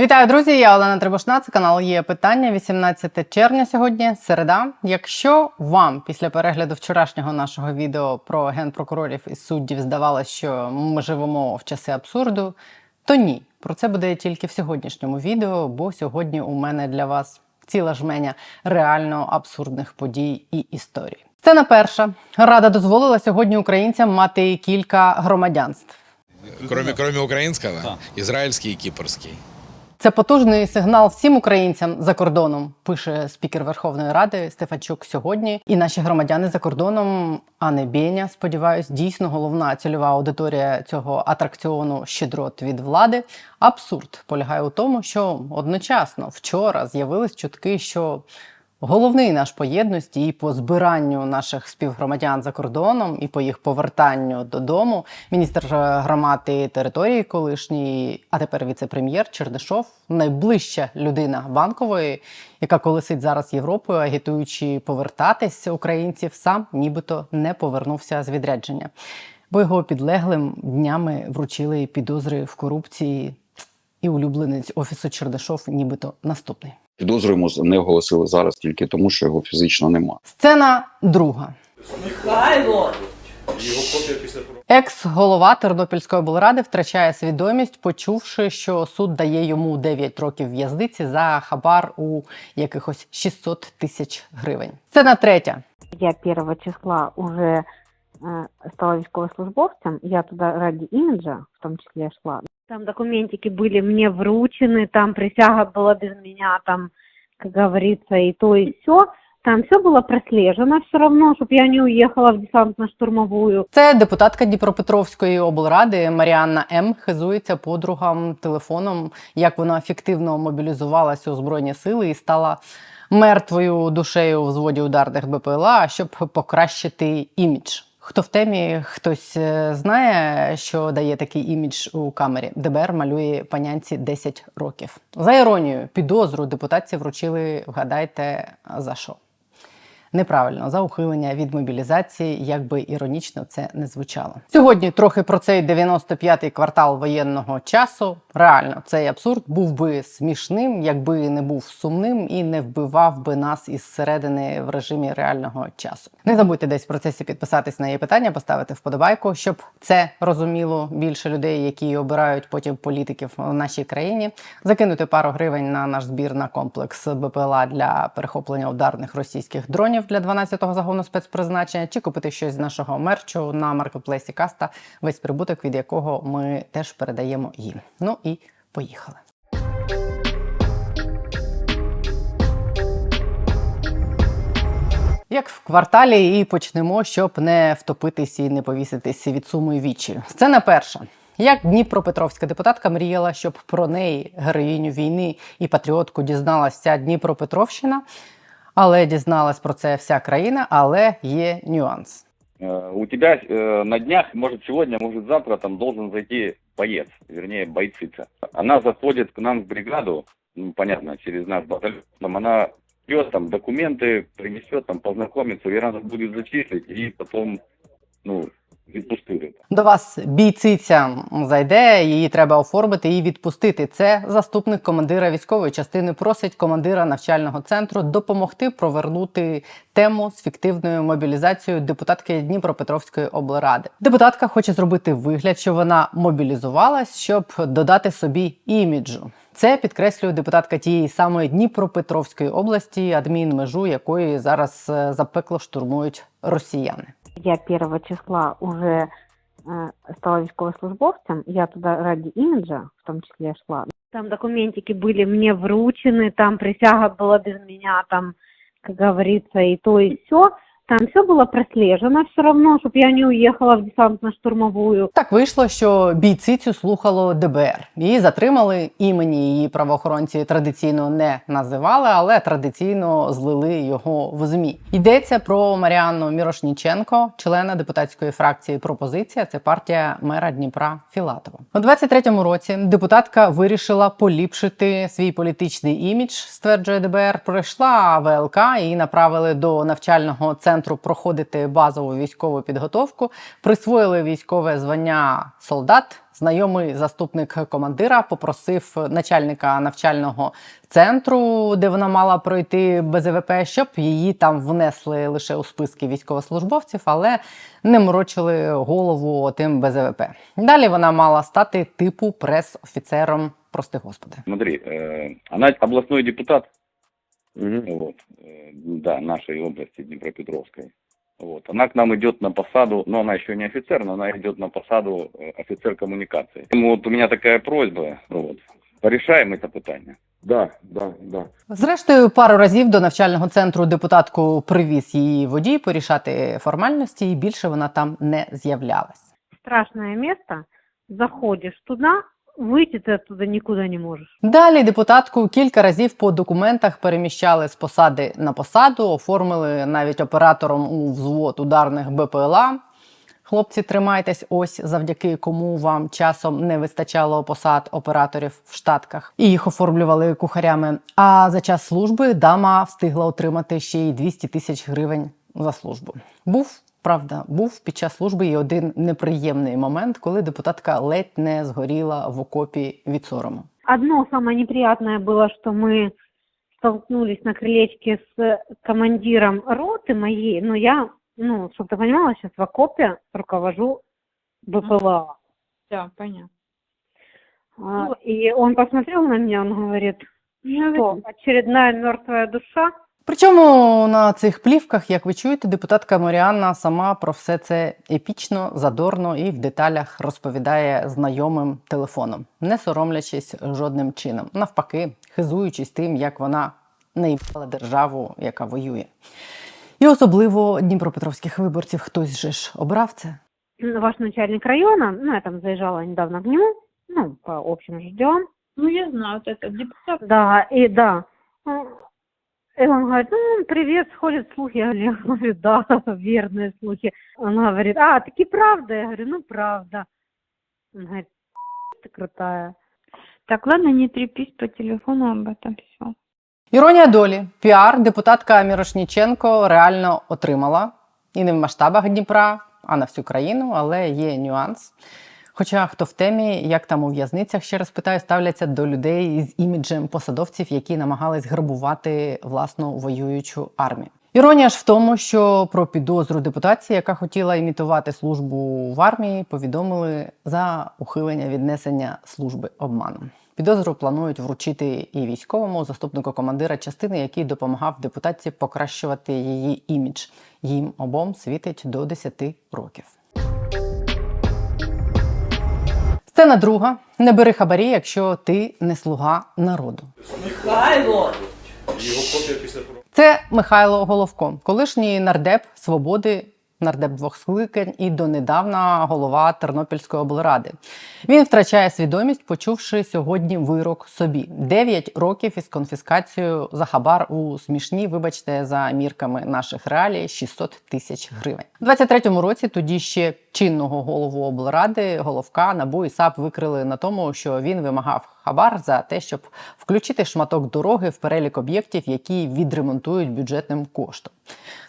Вітаю, друзі! Я Олена Трибушна. Це канал є питання. 18 червня сьогодні, середа. Якщо вам після перегляду вчорашнього нашого відео про генпрокурорів і суддів здавалося, що ми живемо в часи абсурду, то ні. Про це буде тільки в сьогоднішньому відео, бо сьогодні у мене для вас ціла жменя реально абсурдних подій і історій. Сцена перша. Рада дозволила сьогодні українцям мати кілька громадянств. Кроме, кроме украинского, израильский и кипрский. Це потужний сигнал всім українцям за кордоном, пише спікер Верховної Ради Стефанчук сьогодні. І наші громадяни за кордоном, а не Бєня, сподіваюсь, дійсно головна цільова аудиторія цього атракціону щедрот від влади. Абсурд полягає у тому, що одночасно вчора з'явились чутки, що Головний наш по єдності і по збиранню наших співгромадян за кордоном і по їх повертанню додому. Міністр громади території колишній, а тепер віце-прем'єр Чернишов, найближча людина банкової, яка колесить зараз Європою, агітуючи повертатись українців, сам нібито не повернувся з відрядження. Бо його підлеглим днями вручили підозри в корупції, і улюбленець офісу Чернишов, нібито наступний. Підозрюємо не оголосили зараз тільки тому, що його фізично нема. Сцена друга. Екс-голова Тернопільської облради втрачає свідомість, почувши, що суд дає йому 9 років в'язниці за хабар у якихось 600 тисяч гривень. Сцена третя. Я первого числа уже э, стала військовослужбовцем, я туда ради имиджа, в том числе шла. Там документики были мне вручены, там присяга была без меня, там, как говорится, и то, и все. Там все было прослежено все равно, чтобы я не уехала в десантно-штурмовую. Це депутатка Дніпропетровської облради Маріанна М. хизується подругам телефоном, як вона ефективно мобілізувалася у збройні сили і стала мертвою душею в зводі ударних БПЛА, щоб покращити імідж. Хто в темі, хтось е, знає, що дає такий імідж у камері. ДБР малює панянці 10 років. За іронією, підозру депутатці вручили, вгадайте, за що. Неправильно за ухилення від мобілізації, як би іронічно це не звучало. Сьогодні трохи про цей 95-й квартал воєнного часу. Реально, цей абсурд був би смішним, якби не був сумним і не вбивав би нас із середини в режимі реального часу. Не забудьте десь в процесі підписатись на її питання, поставити вподобайку, щоб це розуміло більше людей, які обирають потім політиків в нашій країні. Закинути пару гривень на наш збір на комплекс БПЛА для перехоплення ударних російських дронів для 12-го загону спецпризначення, чи купити щось з нашого мерчу на маркетплейсі Каста, весь прибуток від якого ми теж передаємо їм. Ну і поїхали. Як в кварталі, і почнемо, щоб не втопитись і не повіситись від суму і вічі. Сцена перша. Як Дніпропетровська депутатка мріяла, щоб про неї, героїню війни і патріотку, дізналася Дніпропетровщина, але дізналась про це вся країна, але є нюанс. Э, у тебя э, на днях, может сегодня, может завтра, там должен зайти боец, вернее бойцица. Она заходит к нам в бригаду, ну, понятно, через наш батальон, там она пьет там документы, принесет, там познакомиться, ее надо будет зачислить и потом, ну, відпустити. До вас бійциця зайде, її треба оформити і відпустити. Це заступник командира військової частини просить командира навчального центру допомогти провернути тему з фіктивною мобілізацією депутатки Дніпропетровської облради. Депутатка хоче зробити вигляд, що вона мобілізувалась, щоб додати собі іміджу. Це підкреслює депутатка тієї самої Дніпропетровської області, адмінмежу якої зараз е, запекло штурмують росіяни. Я первого числа уже э, стала військовослужбовцем, я туда ради имиджа, в том числе шла. Там документики были мне вручены, там присяга была без меня, там, как говорится, и то, и все. Там все было прослежено все равно, чтобы я не уехала в десантно-штурмовую. Так вийшло, що бійцицю слухало ДБР. Її затримали. Імені її правоохоронці традиційно не називали, але традиційно злили його в змі. Йдеться про Маріанну Мірошніченко, члена депутатської фракції Пропозиція. Це партія мера Дніпра Філатова. У 23-му році депутатка вирішила поліпшити свій політичний імідж, стверджує ДБР. Пройшла ВЛК і направили до навчального центру центру проходити базову військову підготовку, присвоїли військове звання солдат. Знайомий заступник командира попросив начальника навчального центру, де вона мала пройти БЗВП, щоб її там внесли лише у списки військовослужбовців, але не морочили голову тим БЗВП. Далі вона мала стати типу прес-офіцером. Прости господи. Смотри, э, она областной депутат, Мгм. вот, э, да, нашей области Днепропетровской. Вот. Она к нам идет на посаду, но она еще не офицер, но она идет на посаду э, офицер коммуникации. Поэтому вот у меня такая просьба, вот, порешаем это питание. Да, да, да. Зрештою, пару разів до навчального центру депутатку привіз її водій порішати формальності, і більше вона там не з'являлась. Страшное место. Заходишь туда, выйти ты оттуда никуда не можешь. Далі депутатку кілька разів по документах переміщали з посади на посаду, оформили навіть оператором у взвод ударних БПЛА. Хлопці, тримайтесь, ось завдяки кому вам часом не вистачало посад операторів в штатках, і їх оформлювали кухарями. А за час служби дама встигла отримати ще й 200 тисяч гривень за службу. Був правда, був під час служби і один неприємний момент, коли депутатка ледь не згоріла в окопі від сорому. Одно самое неприятное было, что мы столкнулись на крылечке с командиром роты моей, но я, ну, чтобы ты понимала, сейчас в окопе руковожу БПЛА. Да, понятно. А, И он посмотрел на меня, он говорит, что очередная мертвая душа. Причому на цих плівках, як ви чуєте, депутатка Моріанна сама про все це епічно, задорно і в деталях розповідає знайомим телефоном, не соромлячись жодним чином, навпаки, хизуючись тим, як вона наїбала державу, яка воює. І особливо дніпропетровських виборців хтось же ж обрав це. Ваш начальник района, ну, я там заезжала недавно к нему, ну, по общим же делам. Ну, я знаю, вот это депутат. Да, и да И он говорит, ну, привет, сходят слухи. Я говорю, да, верные слухи. Он говорит, а, таки правда? Я говорю, ну, правда. Он говорит, ты крутая. Так, ладно, не трепись по телефону об этом все. Іронія долі, піар депутатка Мірошніченко реально отримала і не в масштабах Дніпра, а на всю країну, але є нюанс. Хоча хто в темі, як там у в'язницях, ще раз питаю, ставляться до людей з іміджем посадовців, які намагались грабувати власну воюючу армію. Іронія ж в тому, що про підозру депутації, яка хотіла імітувати службу в армії, повідомили за ухилення від несення служби обманом. Підозру планують вручити і військовому заступнику командира частини, який допомагав депутатці покращувати її імідж. Їм обом світить до 10 років. Сцена друга. Не бери хабарі, якщо ти не слуга народу. Це Михайло Головко, колишній нардеп свободи, нардеп двох скликань і донедавна голова Тернопільської облради. Він втрачає свідомість, почувши сьогодні вирок собі: 9 років із конфіскацією за хабар у смішні, вибачте, за мірками наших реалій 600 тисяч гривень. У 23-му році тоді ще чинного голову облради головка НАБУ і САП викрили на тому, що він вимагав хабар за те, щоб включити шматок дороги в перелік об'єктів, які відремонтують бюджетним коштом.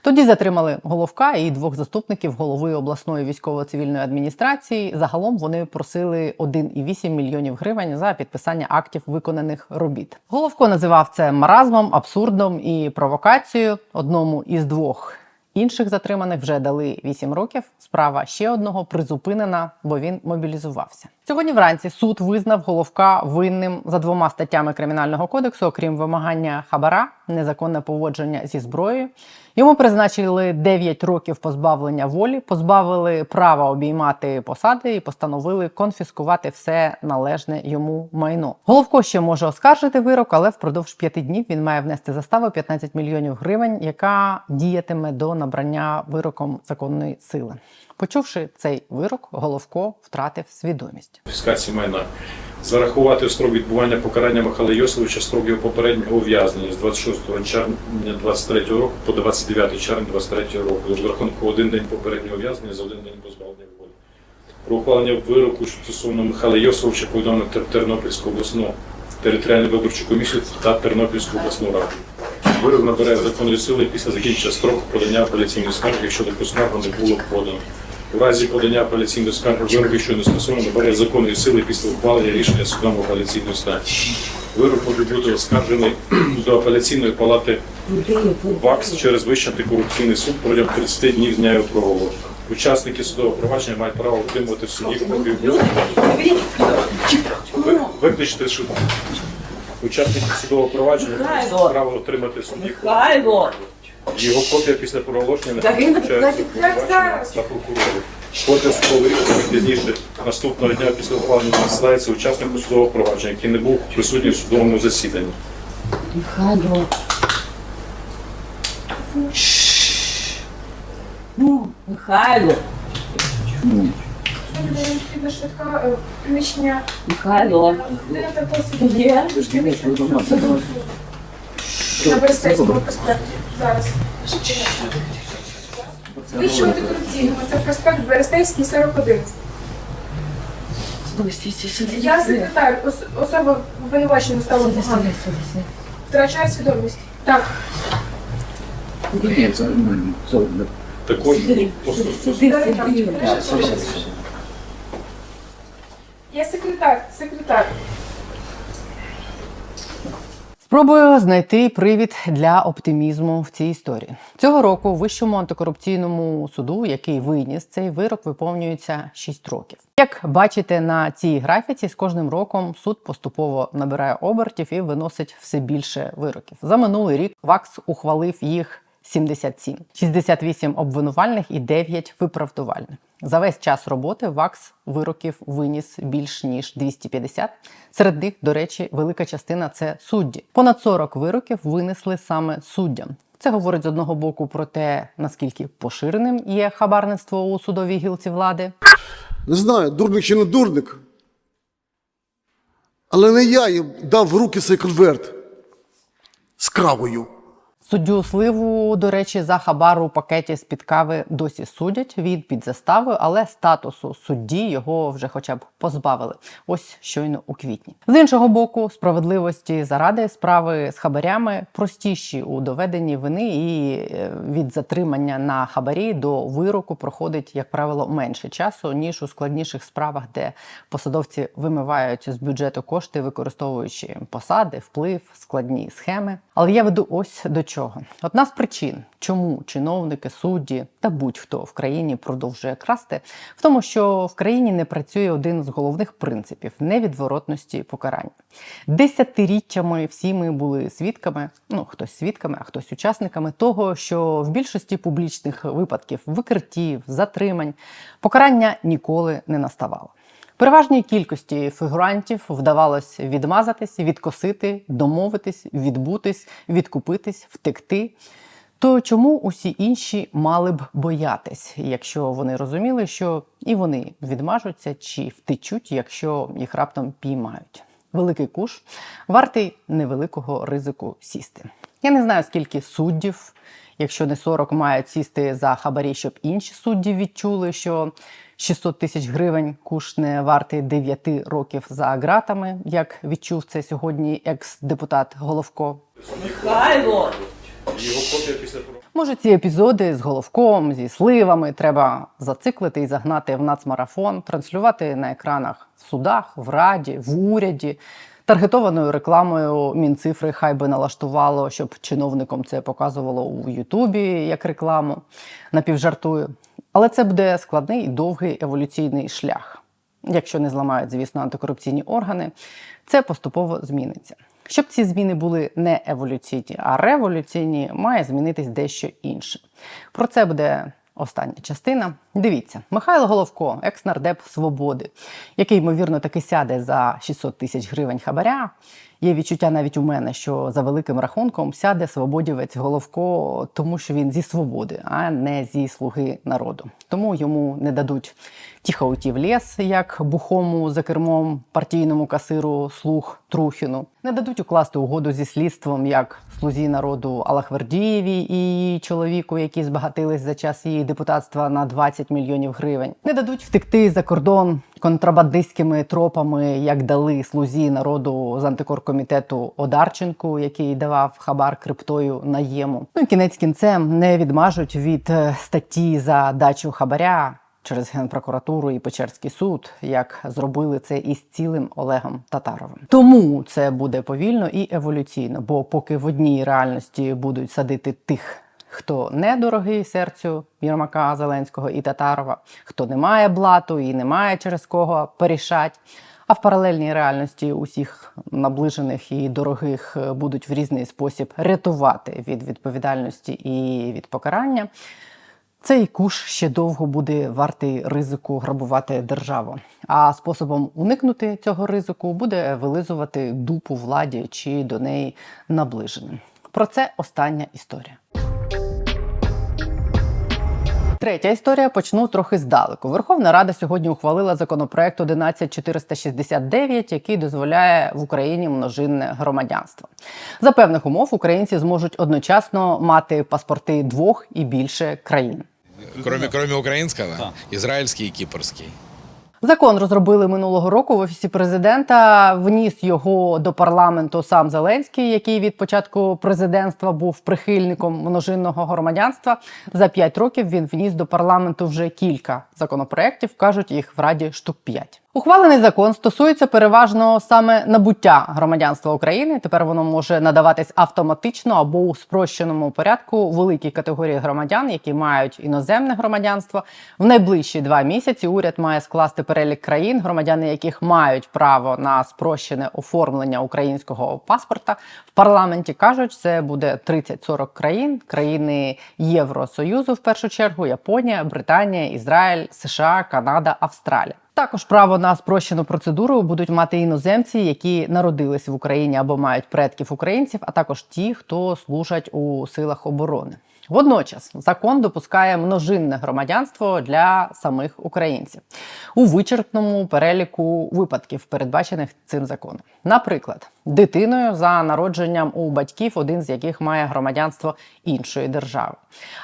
Тоді затримали головка і двох заступників голови обласної військово-цивільної адміністрації. Загалом вони просили 1,8 мільйонів гривень за підписання актів виконаних робіт. Головко називав це маразмом, абсурдом і провокацією. Одному із двох інших затриманих вже дали 8 років. Справа ще одного призупинена, бо він мобілізувався. Сьогодні вранці суд визнав головка винним за двома статтями кримінального кодексу, окрім вимагання хабара, незаконне поводження зі зброєю. Йому призначили 9 років позбавлення волі, позбавили права обіймати посади і постановили конфіскувати все належне йому майно. Головко ще може оскаржити вирок, але впродовж п'яти днів він має внести заставу 15 мільйонів гривень, яка діятиме до набрання вироком законної сили. Почувши цей вирок, Головко втратив свідомість. конфіскації майна. Зарахувати строк відбування покарання Михайла Йосовича строк його попереднього ув'язнення з 26 червня 23 року по 29 червня 23 року. З рахунку один день попереднього ув'язнення за один день позбавлення волі. Про ухвалення вироку стосовно Михайла Йосовича повідомив Тер- Тернопільську обласну територіальну виборчу комісію та Тернопільську обласну раду. Вирок набере законної сили після закінчення строку подання апеляційної скарги, якщо скаргу не було подано. У разі подання апеляційної скарги вирок, якщо не скасовано, набере законної сили після ухвалення рішення судом апеляційної станції. Вирок може бути оскаржений до апеляційної палати ВАКС через Вищий антикорупційний суд протягом 30 днів з дня його проголошення. Учасники судового провадження мають право отримувати в суді копію Ви- Виключити суд. Учасники судового провадження мають право отримати в суді! Його копія після проголошення Та він не вручається зараз. та прокурору. Копія судового пізніше наступного дня після ухвалення надсилається учаснику судового провадження, який не був присутній в судовому засіданні. Михайло! Ну, Михайло! Необхідна швидка е, приміщення Михайло! Є? На Берестейському проспекті зараз. Вищого антикорупційного, це проспект Берестейський, 41. Я секретар, ос- особа обвинувачена стала погано. Втрачає свідомість. Так, Також я секретар, секретар. Спробую знайти привід для оптимізму в цій історії. Цього року Вищому антикорупційному суду, який виніс цей вирок, виповнюється 6 років. Як бачите на цій графіці, з кожним роком суд поступово набирає обертів і виносить все більше вироків. За минулий рік ВАКС ухвалив їх 77, 68 обвинувальних і 9 виправдувальних. За весь час роботи ВАКС вироків виніс більш ніж 250. Серед них, до речі, велика частина це судді. Понад 40 вироків винесли саме суддям. Це говорить з одного боку про те, наскільки поширеним є хабарництво у судовій гілці влади. Не знаю, дурник чи не дурник. Але не я їм дав в руки цей конверт з кавою. Суддю сливу, до речі, за хабар у пакеті з під кави досі судять від під заставою, але статусу судді його вже хоча б позбавили. Ось щойно у квітні. З іншого боку, справедливості заради справи з хабарями простіші у доведенні вини, і е, від затримання на хабарі до вироку проходить, як правило, менше часу ніж у складніших справах, де посадовці вимивають з бюджету кошти, використовуючи посади, вплив, складні схеми. Але я веду ось до чого. Одна з причин, чому чиновники, судді та будь-хто в країні продовжує красти, в тому, що в країні не працює один з головних принципів невідворотності покарання. Десятиріччями всі ми були свідками, ну хтось свідками, а хтось учасниками того, що в більшості публічних випадків викриттів, затримань покарання ніколи не наставало. Переважній кількості фігурантів вдавалось відмазатись, відкосити, домовитись, відбутись, відкупитись, втекти. То чому усі інші мали б боятись, якщо вони розуміли, що і вони відмажуться чи втечуть, якщо їх раптом піймають? Великий куш вартий невеликого ризику сісти. Я не знаю, скільки суддів, якщо не 40, мають сісти за хабарі, щоб інші судді відчули, що 600 тисяч гривень куш не вартий 9 років за ґратами, як відчув це сьогодні екс-депутат Головко. Михайло! його копія після. Може, ці епізоди з головком, зі сливами треба зациклити і загнати в нацмарафон, транслювати на екранах в судах, в раді, в уряді. Таргетованою рекламою Мінцифри хай би налаштувало, щоб чиновникам це показувало у Ютубі як рекламу. Напівжартую. Але це буде складний і довгий еволюційний шлях. Якщо не зламають, звісно, антикорупційні органи, це поступово зміниться. Щоб ці зміни були не еволюційні, а революційні, має змінитись дещо інше. Про це буде остання частина. Дивіться, Михайло Головко, екс-нардеп свободи, який, ймовірно, таки сяде за 600 тисяч гривень хабаря. Є відчуття навіть у мене, що за великим рахунком сяде свободівець Головко, тому що він зі свободи, а не зі слуги народу. Тому йому не дадуть тихо уйти в ліс, як бухому за кермом партійному касиру слуг Трухіну. Не дадуть укласти угоду зі слідством, як слузі народу Алахвердієві і чоловіку, які збагатились за час її депутатства на 20 мільйонів гривень. Не дадуть втекти за кордон контрабандистськими тропами, як дали слузі народу з антикоркомітету Одарченку, який давав хабар криптою наєму. Ну кінець кінцем не відмажуть від е, статті за дачу хабаря через генпрокуратуру і Печерський суд, як зробили це із цілим Олегом Татаровим. Тому це буде повільно і еволюційно, бо поки в одній реальності будуть садити тих. Хто не дорогий серцю Єрмака Зеленського і Татарова, хто не має блату і не має через кого порішать. А в паралельній реальності усіх наближених і дорогих е, будуть в різний спосіб рятувати від відповідальності і від покарання. Цей куш ще довго буде вартий ризику грабувати державу. А способом уникнути цього ризику буде вилизувати дупу владі чи до неї наближеним. Про це остання історія. Третя історія почну трохи здалеку. Верховна Рада сьогодні ухвалила законопроект 11469, який дозволяє в Україні множинне громадянство. За певних умов українці зможуть одночасно мати паспорти двох і більше країн. Кроме, кроме украинского, израильский и кипрский. Закон розробили минулого року в офісі президента. Вніс його до парламенту сам Зеленський, який від початку президентства був прихильником множинного громадянства. За п'ять років він вніс до парламенту вже кілька законопроєктів. кажуть їх в раді штук п'ять. Ухвалений закон стосується переважно саме набуття громадянства України. Тепер воно може надаватись автоматично або у спрощеному порядку великій категорії громадян, які мають іноземне громадянство. В найближчі два місяці уряд має скласти перелік країн, громадяни яких мають право на спрощене оформлення українського паспорта. В парламенті кажуть, це буде 30-40 країн, країни Євросоюзу, в першу чергу, Японія, Британія, Ізраїль, США, Канада, Австралія. Також право на спрощену процедуру будуть мати іноземці, які народились в Україні або мають предків українців, а також ті, хто служать у силах оборони. Водночас закон допускає множинне громадянство для самих українців у вичерпному переліку випадків, передбачених цим законом. Наприклад, дитиною за народженням у батьків, один з яких має громадянство іншої держави,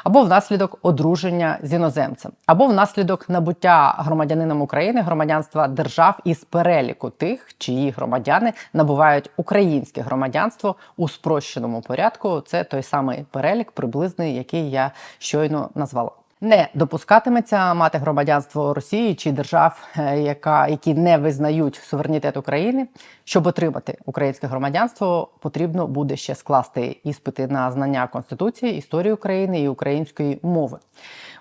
або внаслідок одруження з іноземцем, або внаслідок набуття громадянином України громадянства держав із переліку тих, чиї громадяни набувають українське громадянство у спрощеному порядку. Це той самий перелік, приблизний, який я щойно назвала. Не допускатиметься мати громадянство Росії чи держав, е, яка які не визнають суверенітет України. Щоб отримати українське громадянство, потрібно буде ще скласти іспити на знання конституції, історії України і української мови.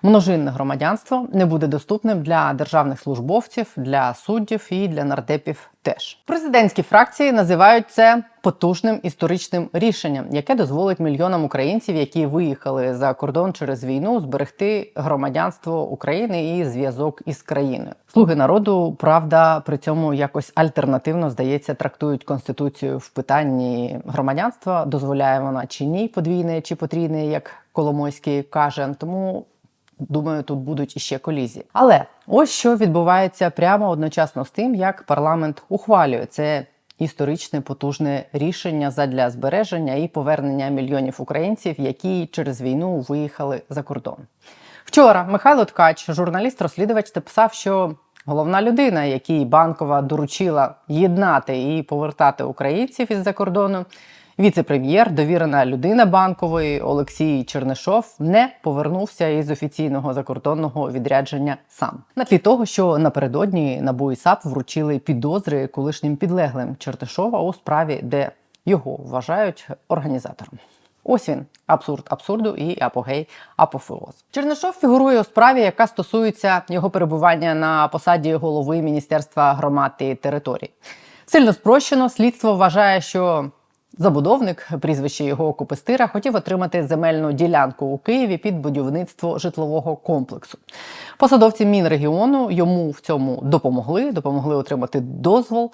Множинне громадянство не буде доступним для державних службовців, для суддів і для нардепів. Теж президентські фракції називають це потужним історичним рішенням, яке дозволить мільйонам українців, які виїхали за кордон через війну, зберегти громадянство України і зв'язок із країною. Слуги народу, правда, при цьому якось альтернативно здається, трактують конституцію в питанні громадянства, дозволяє вона чи ні, подвійне чи потрійне, як Коломойський каже. Тому Думаю, тут будуть іще колізії. Але ось що відбувається прямо одночасно з тим, як парламент ухвалює це історичне потужне рішення задля збереження і повернення мільйонів українців, які через війну виїхали за кордон. Вчора Михайло Ткач, журналіст-розслідувач, написав, що головна людина, якій банкова доручила єднати і повертати українців із за кордону. Віце-прем'єр, довірена людина банкової Олексій Чернишов не повернувся із офіційного закордонного відрядження сам на тлі того, що напередодні НАБУ і САП вручили підозри колишнім підлеглим Чернишова у справі, де його вважають організатором. Ось він абсурд абсурду і апогей апофеоз. Чернишов фігурує у справі, яка стосується його перебування на посаді голови Міністерства громад і територій. Сильно спрощено слідство вважає, що Забудовник, прізвище його Копистира, хотів отримати земельну ділянку у Києві під будівництво житлового комплексу. Посадовці Мінрегіону йому в цьому допомогли, допомогли отримати дозвол.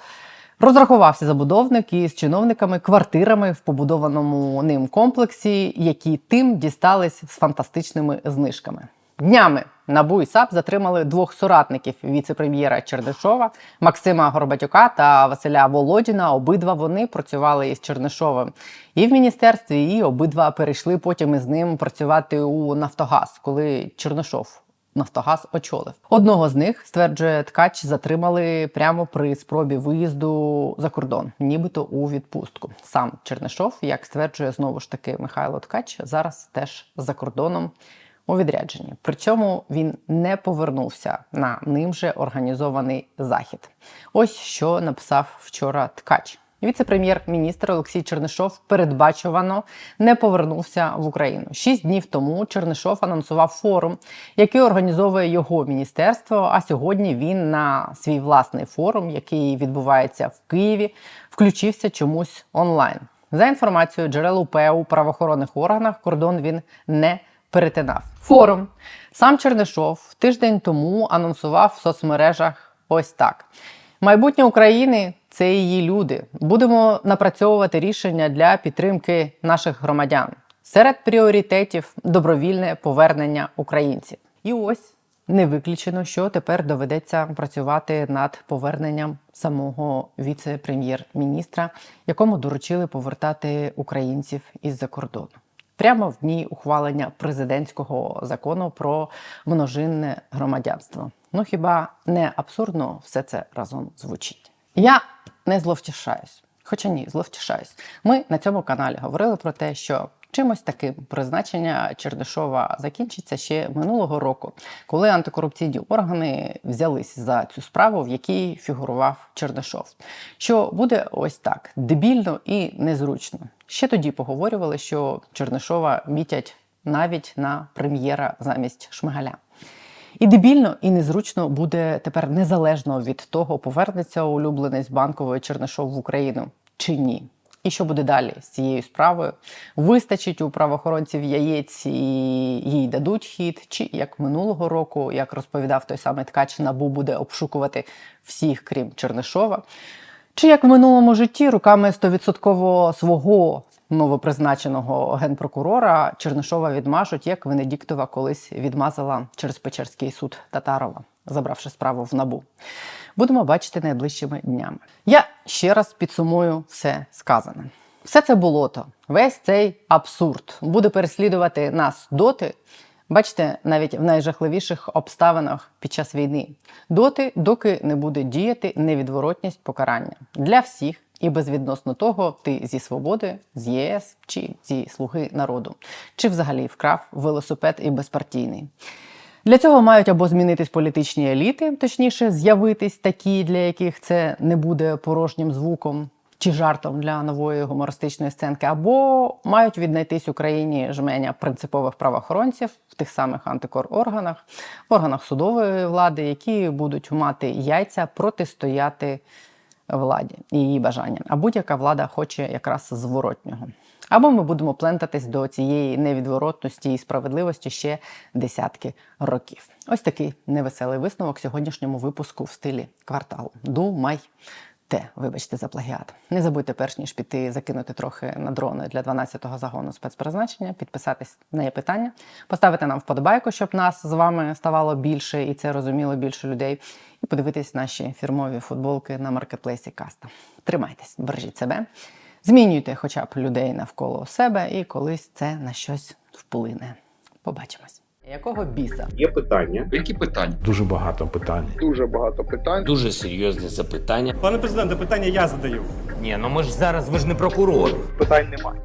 Розрахувався забудовник із чиновниками квартирами в побудованому ним комплексі, які тим дістались з фантастичними знижками. Днями НАБУ і САП затримали двох соратників віце-прем'єра Чернишова Максима Горбатюка та Василя Володіна. Обидва вони працювали із Чернишовим і в міністерстві, і обидва перейшли потім із ним працювати у Нафтогаз, коли Чернишов Нафтогаз очолив. Одного з них, стверджує ткач, затримали прямо при спробі виїзду за кордон, нібито у відпустку. Сам Чернишов, як стверджує знову ж таки Михайло Ткач, зараз теж за кордоном у відрядженні. При цьому він не повернувся на ним же організований захід. Ось що написав вчора Ткач. Віце-прем'єр-міністр Олексій Чернишов передбачувано не повернувся в Україну. Шість днів тому Чернишов анонсував форум, який організовує його міністерство. А сьогодні він на свій власний форум, який відбувається в Києві, включився чомусь онлайн. За інформацією джерел УП у правоохоронних органах, кордон він не перетинав. Форум сам Чернишов тиждень тому анонсував в соцмережах ось так: майбутнє України це її люди. Будемо напрацьовувати рішення для підтримки наших громадян. Серед пріоритетів добровільне повернення українців. І ось не виключено, що тепер доведеться працювати над поверненням самого віце-прем'єр-міністра, якому доручили повертати українців із-за кордону. Прямо в дні ухвалення президентського закону про множинне громадянство. Ну хіба не абсурдно все це разом звучить? Я не зловтішаюсь. Хоча ні, зловтішаюсь. Ми на цьому каналі говорили про те, що чимось таким призначення Чернишова закінчиться ще минулого року, коли антикорупційні органи взялись за цю справу, в якій фігурував Чернишов. Що буде ось так: дебільно і незручно. Ще тоді поговорювали, що Чернишова мітять навіть на прем'єра замість Шмигаля. І дебільно, і незручно буде тепер незалежно від того, повернеться улюбленець банкової Чернишов в Україну чи ні. І що буде далі з цією справою? Вистачить у правоохоронців яєць і їй дадуть хід, чи як минулого року, як розповідав той самий ткач, набу буде обшукувати всіх, крім Чернишова. Чи як в минулому житті руками 100% свого новопризначеного генпрокурора Чернишова відмажуть, як Венедіктова колись відмазала через Печерський суд Татарова, забравши справу в набу. Будемо бачити найближчими днями. Я ще раз підсумую все сказане. Все це болото, весь цей абсурд буде переслідувати нас доти. Бачите, навіть в найжахливіших обставинах під час війни, доти, доки не буде діяти невідворотність покарання для всіх і безвідносно того, ти зі свободи, з ЄС чи зі слуги народу, чи взагалі вкрав велосипед і безпартійний. Для цього мають або змінитись політичні еліти, точніше, з'явитись такі, для яких це не буде порожнім звуком чи жартом для нової гумористичної сценки, або мають віднайтись Україні жменя принципових правоохоронців в тих самих антикорорганах, в органах судової влади, які будуть мати яйця протистояти владі і її бажанням. А будь-яка влада хоче якраз зворотнього. Або ми будемо плентатись до цієї невідворотності і справедливості ще десятки років. Ось такий невеселий висновок сьогоднішньому випуску в стилі кварталу. Думайте, вибачте за плагіат. Не забудьте, перш ніж піти закинути трохи на дрони для 12-го загону спецпризначення, підписатись на є питання, поставити нам вподобайку, щоб нас з вами ставало більше і це розуміло більше людей. І подивитись наші фірмові футболки на маркетплейсі Каста. Тримайтесь, бережіть себе. Змінюйте хоча б людей навколо себе, і колись це на щось вплине. Побачимось. Якого біса? Є питання. Які питання? Дуже багато питань. Дуже багато питань. Дуже серйозне запитання. Пане президенте, питання я задаю. Ні, ну ми ж зараз ви ж не прокурор. Питань немає.